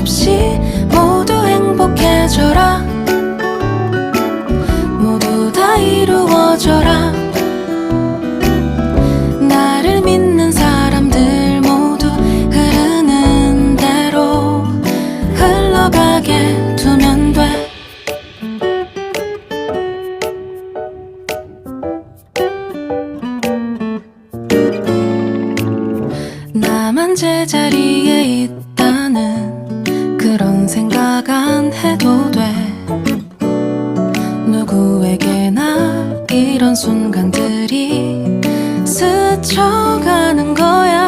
없이 모두 행복해져라. 모두 다 이루어져라. 나를 믿는 사람들 모두 흐르는 대로 흘러가게 두면 돼. 나만 제자리에 있다는 그런 생각 안 해도 돼. 누구에게나 이런 순간들이 스쳐가는 걸